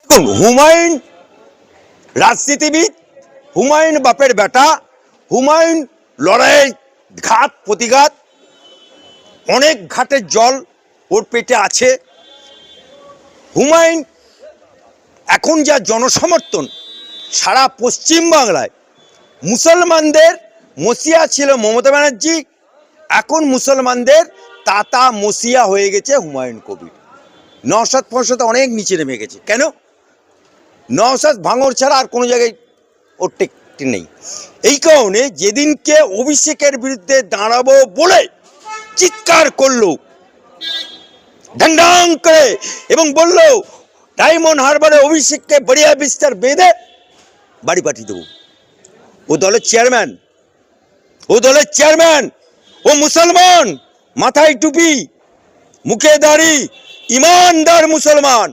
দেখুন হুমায়ুন রাজনীতিবিদ, হুমায়ুন বাপের বেটা, হুমায়ুন লড়াইয়ের ঘাত, প্রতিঘাত, অনেক ঘাটের জল ওর পেটে আছে। হুমায়ুন এখন যা জনসমর্থন সারা পশ্চিম বাংলায় মুসলমানদের মসিয়া ছিল মমতা ব্যানার্জি, এখন মুসলমানদের তাতা মসিয়া হয়ে গেছে হুমায়ুন কবির। নওশাদ ফসাদ অনেক নিচে নেমে গেছে। কেন? নওশাদ ভাঙর ছাড়া আর কোনো জায়গায় ওর টেকটি নেই। এই কারণে যেদিনকে অভিষেকের বিরুদ্ধে দাঁড়াবো বলে চিৎকার করল ঢং করে এবং বলল, ডায়মন্ড হারবারে অভিষেককে বড়িয়া বিস্তার বেঁধে বাড়ি পাঠিয়ে দেবো। ও দলের চেয়ারম্যান, ও দলের চেয়ারম্যান, ও মুসলমান, মাথায় টুপি, মুখে দাড়ি, ইমানদার মুসলমান।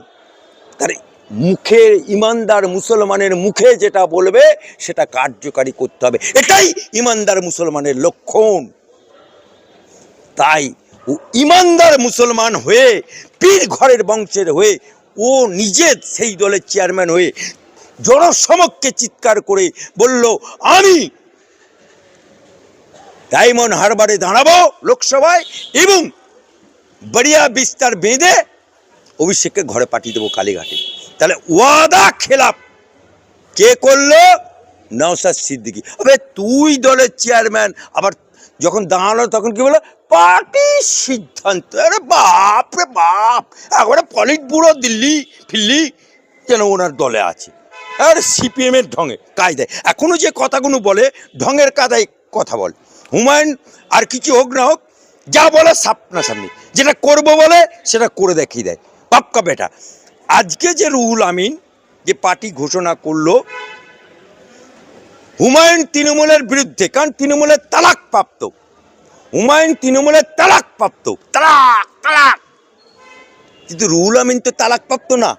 তার মুখে ইমানদার মুসলমানের মুখে যেটা বলবে, সেটা কার্যকারী করতে হবে। এটাই ইমানদার মুসলমানের লক্ষণ। তাই ও ইমানদার মুসলমান হয়ে, পীর ঘরের বংশের হয়ে, ও নিজে সেই দলের চেয়ারম্যান হয়ে, জনসমক্ষে চিৎকার করে বলল, আমি ডায়মন্ড হারবারে দাঁড়াবো লোকসভায় এবং বড়িয়া বিস্তার বেঁধে অভিষেককে ঘরে পাঠিয়ে দেবো কালীঘাটে। তাহলে ওয়াদা খেলাপ কে করল? নওসাদ সিদ্দিকি। আবে তুই দলের চেয়ারম্যান, আবার যখন দাঁড়াল তখন কি বলো পার্টির সিদ্ধান্ত। আরে বাপ রে বাপ, একবারে পলিট বুড়ো দিল্লি, ফিল্লি যেন ওনার দলে আছে। আর সিপিএমের ঢঙে, কায়দায়। এখনও যে কথাগুলো বলে, ঢঙের কাদায় কথা বল। হুমায়ুন আর কিছু হোক না হোক, যা বলে সাপনা সামনে। যেটা করব বলে, সেটা করে দেখিয়ে দেয়। পাক্কা বেটা। আজকে যে রুহুল আমিন যে পার্টি ঘোষণা করল, হুমায়ুন তৃণমূলের বিরুদ্ধে, কারণ তৃণমূলের তালাক প্রাপ্ত হুমায়ুন তৃণমূলের তালাক প্রাপ্ত তালাক তালাক। কিন্তু রুহুল আমিন তো তালাক প্রাপ্ত না,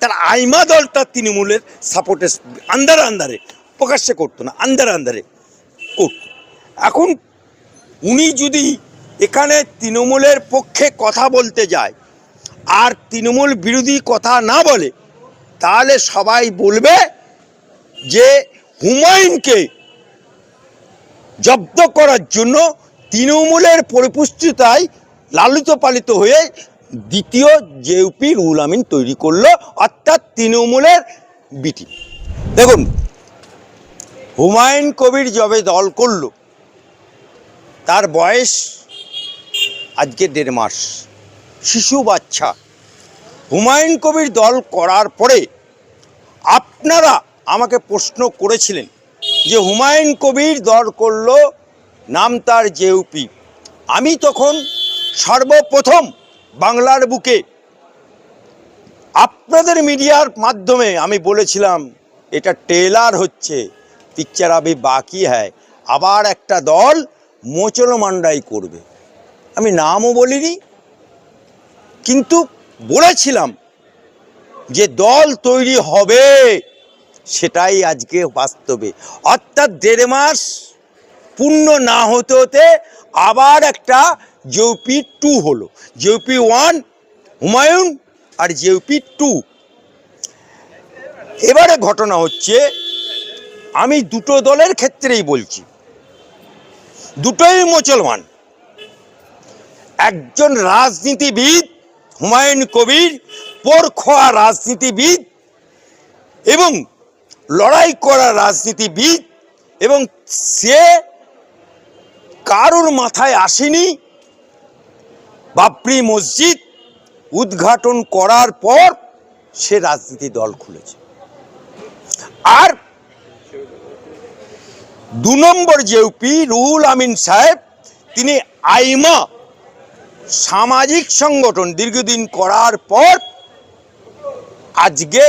তার আইমা দলটা তৃণমূলের সাপোর্টে, আন্দারে আন্দারে, প্রকাশ্যে করতো না, আন্দারে আন্দারে করত। এখন উনি যদি এখানে তৃণমূলের পক্ষে কথা বলতে যায় আর তৃণমূল বিরোধী কথা না বলে, তাহলে সবাই বলবে যে হুমায়ুনকে জব্দ করার জন্য তৃণমূলের পরিপুষ্টিতায় লালিত পালিত হয়ে দ্বিতীয় জেউপি রুল আমিন তৈরি করল, অর্থাৎ তৃণমূলের বিটি। দেখুন, হুমায়ুন কবির যবে দল করল, তার বয়স আজকে দেড় মাস। শিশু বাচ্চা। হুমায়ুন কবির দল করার পরে আপনারা আমাকে প্রশ্ন করেছিলেন যে হুমায়ুন কবির দল করল, নাম তার জেউপি। আমি তখন সর্বপ্রথম বাংলার বুকে আপনাদের মিডিয়ার মাধ্যমে আমি বলেছিলাম, এটা টেলার হচ্ছে, পিকচার আবি বাকি হ্যায়, আবার একটা দল মোচলমান্ডাই করবে। আমি নামও বলিনি কিন্তু বলেছিলাম যে দল তৈরি হবে, সেটাই আজকে বাস্তবে। অর্থাৎ দেড় মাস পূর্ণ না হতে হতে আবার একটা জেউপি টু হলো। জেউপি ওয়ান হুমায়ুন আর জেউপি টু এবারে ঘটনা হচ্ছে, আমি দুটো দলের ক্ষেত্রেই বলছি। দুটোই মুসলমান। একজন রাজনীতিবিদ হুমায়ুন কবির, পোরখোয়া রাজনীতিবিদ এবং লড়াই করা রাজনীতিবিদ এবং সে কারোর মাথায় আসেনি। বাপরি মসজিদ উদ্ঘাটন করার পর সে রাজনীতি দল খুলেছে। আর দু নম্বর জেউপি রুহুল আমিন সাহেব, তিনি আইমা সামাজিক সংগঠন দীর্ঘদিন করার পর আজকে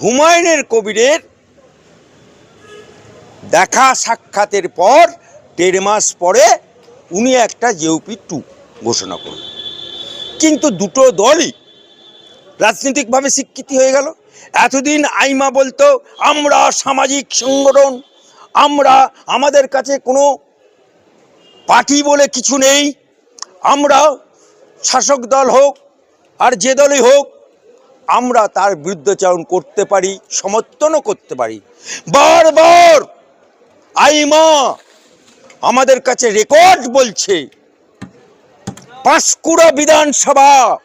হুমায়ুনের কবিরের দেখা সাক্ষাতের পর দেড় মাস পরে উনি একটা জেউপি টু ঘোষণা করলেন। কিন্তু দুটো দলই রাজনৈতিকভাবে স্বীকৃতি হয়ে গেল। এতদিন আইমা বলতো, আমরা সামাজিক সংগঠন, আমরা আমাদের কাছে কোনো পার্টি বলে কিছু নেই আমরা শাসক দল হোক আর যে দলই হোক, আমরা তার বিরুদ্ধাচরণ করতে পারি, সমর্থনও করতে পারি। বারবার আইমা আমাদের কাছে রেকর্ড বলছে, পাঁশকুড়া বিধানসভা,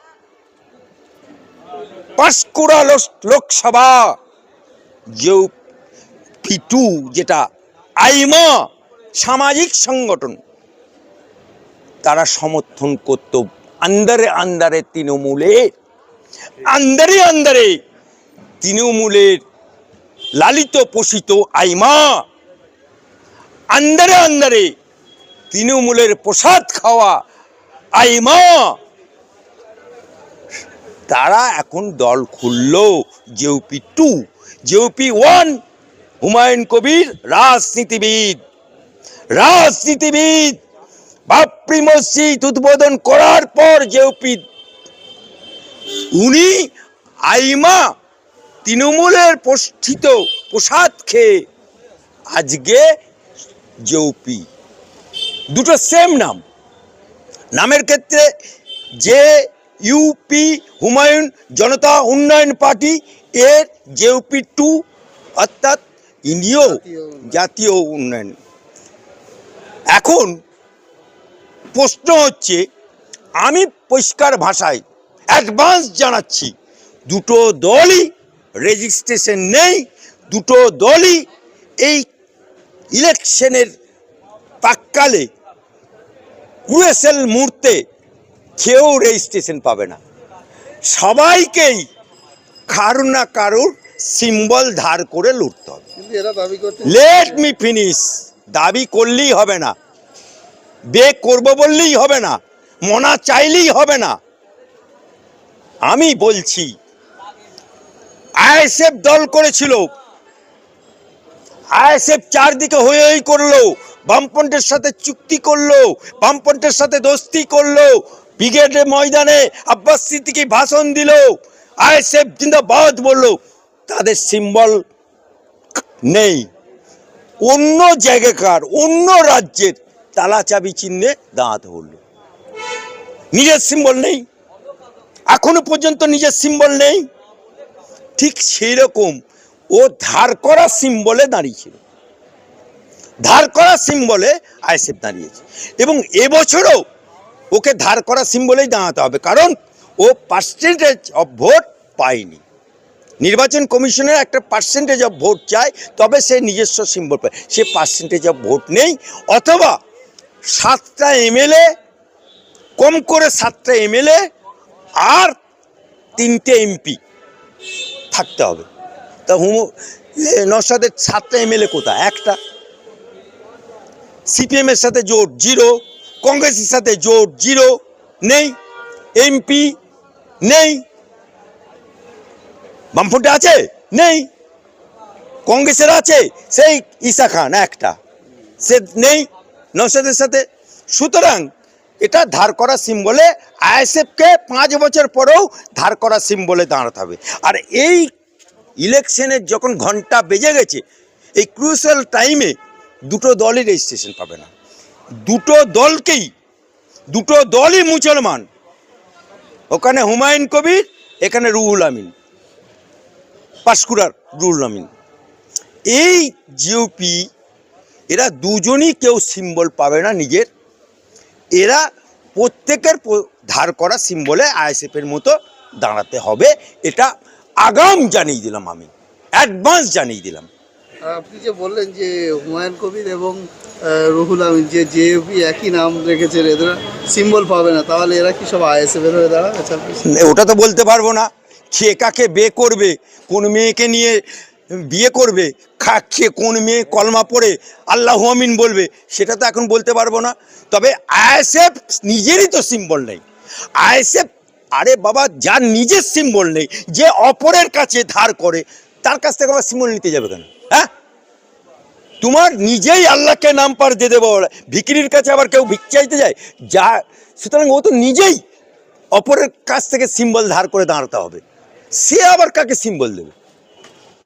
পাঁশকুড়া লোক- লোকসভা, যে পিটু, যেটা আইমা সামাজিক সংগঠন তারা সমর্থন করত। আন্দারে আন্দারে তৃণমূলে, আন্দারে আন্দারে তৃণমূলের লালিত পোষিত আইমা। আন্দারে আন্দারে তৃণমূলের প্রসাদ খাওয়া আইমা। তারা এখন দল খুলল JUP two JUP one, Humayun Kabir, রাজনীতিবিদ রাজনীতিবিদ। বাপরি মসজিদ উদ্বোধন করার পর জেউপি উনি আইমা তৃণমূলের পোষ্ঠিত প্রসাদ খেয়ে আজকে জেউপি দুটো সেম নাম। নামের ক্ষেত্রে যে ইউপি হুমায়ুন জনতা উন্নয়ন পার্টি, এর জেউপি টু অর্থাৎ ইন্ডিয় জাতীয় উন্নয়ন। এখন প্রশ্ন হচ্ছে আমি পরিষ্কার ভাষায় অ্যাডভান্স জানাচ্ছি দুটো দলই রেজিস্ট্রেশন নেই দুটো দলই এই ইলেকশনের প্রাককালে কুয়েসেল মুহূর্তে কেউ রেজিস্ট্রেশন পাবে না। সবাইকেই কারুর না কারুর সিম্বল ধার করে লুটতে হবে। লেট মি ফিনিশ দাবি করলেই হবে না। বে করব বললেই হবে না, মনা চাইলেই হবে না। আমি বলছি, আইএসএফ দল করেছিল, আইএসএফ চারদিকে হয়ে হই করল, বামপন্থের সাথে চুক্তি করল, বামপন্থের সাথে দোস্তি করল, ব্রিগেডের ময়দানে আব্বাস সিদ্দিকি ভাষণ দিল, আইএসএফ জিন্দাবাদ বলল, তাদের সিম্বল নেই। অন্য জায়গাকার, অন্য রাজ্যের তালা চাবি চিহ্নে দাঁড়াতে হলো। নিজের সিম্বল নেই। এখনও পর্যন্ত নিজের সিম্বল নেই। ঠিক সেই রকম ও ধার করা সিম্বলে দাঁড়িয়েছিল। ধার করা সিম্বলে আইসেফ দাঁড়িয়েছে। এবং এবছরও ওকে ধার করা সিম্বলেই দাঁড়াতে হবে। কারণ ও পার্সেন্টেজ অফ ভোট পায়নি। নির্বাচন কমিশনের একটা পার্সেন্টেজ অফ ভোট চায়, তবে সে নিজস্ব সিম্বল পায়। সে পার্সেন্টেজ অফ ভোট নেই, অথবা সাতটা এমএলএ কম করে সাতটা এমএলএ আর তিনটে এমপি থাকতে হবে। তা হুম নসাদের সাতটা এমএলএ কোথায়? একটা। সিপিএমের সাথে জোট জিরো, কংগ্রেসের সাথে জোট জিরো, নেই। এমপি নেই। বামফ্রন্টে আছে? নেই। কংগ্রেসের আছে? সেই ঈশা খান একটা। সে নেই। নৌসাদের সাথে। সুতরাং এটা ধার করা সিম্বলে আইএসএফকে পাঁচ বছর পরেও ধার করা সিম বলে দাঁড়াতে হবে। আর এই ইলেকশনের যখন ঘণ্টা বেজে গেছে, এই ক্রুশাল টাইমে দুটো দলই রেজিস্ট্রেশন পাবে না। দুটো দলকেই, দুটো দলই মুসলমান। ওখানে হুমায়ুন কবির, এখানে রুহুল আমিন। পাঁশকুড়ার রুহুল আমিন। এই জিওপি এরা দুজনই কেউ সিম্বল পাবে না নিজের। এরা প্রত্যেকের ধার করা সিম্বলে আইএসএফের মতো দাঁড়াতে হবে। এটা আগাম জানিয়ে দিলাম আমি। অ্যাডভান্স জানিয়ে দিলাম। আপনি যে বললেন যে হুমায়ুন কবির এবং রুহুল আমিন যে জেপি একই নাম রেখেছে এদের সিম্বল পাবে না। তাহলে এরা কি সব আইএসএফ এর হয়ে দাঁড়াবে? ওটা তো বলতে পারব না। খেয়ে কাকে বে করবে? কোন মেয়েকে নিয়ে বিয়ে করবে, খা খেয়ে কোন মেয়ে কলমা পড়ে, আল্লাহ আমিন বলবে, সেটা তো এখন বলতে পারব না। তবে আইএসএফ নিজেরই তো সিম্বল নেই। আইএসএফ, আরে বাবা, যার নিজের সিম্বল নেই, যে অপরের কাছে ধার করে, তার কাছ থেকে আবার সিম্বল নিতে যাবে কেন? হ্যাঁ? তোমার নিজেই আল্লাহকে নাম পার দিয়ে দেবো। ভিকিরির কাছে আবার কেউ ভিক চাইতে যায়? যা, সুতরাং ও তো নিজেই অপরের কাছ থেকে সিম্বল ধার করে দাঁড়াতে হবে। সে আবার কাকে সিম্বল দেবে?